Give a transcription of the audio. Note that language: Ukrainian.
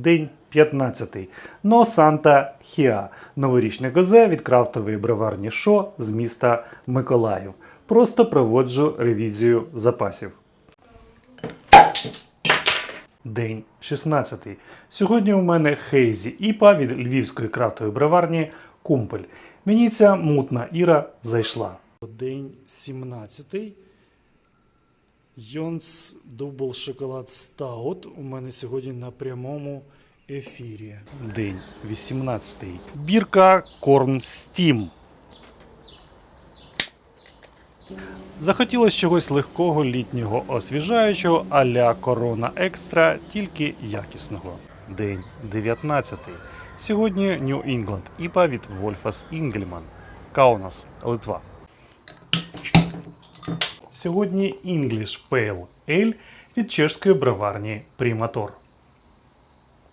День 15. Но Санта Хіа. Новорічне гозе від крафтової броварні Шо з міста Миколаїв. Просто проводжу ревізію запасів. День 16. Сьогодні у мене Хейзі Іпа від львівської крафтової броварні Кумпель. Мені ця мутна Іра зайшла. День 17. Йонс Дубл Шоколад Стаут у мене сьогодні на прямому ефірі. День 18. Бірка Корн Стім. Захотілося чогось легкого літнього освіжаючого а-ля Корона Екстра, тільки якісного. День 19. Сьогодні England ІПА від Вольфас Інгельман. Каунас, Литва. Сьогодні English Pale Ale від чешської броварні Primator.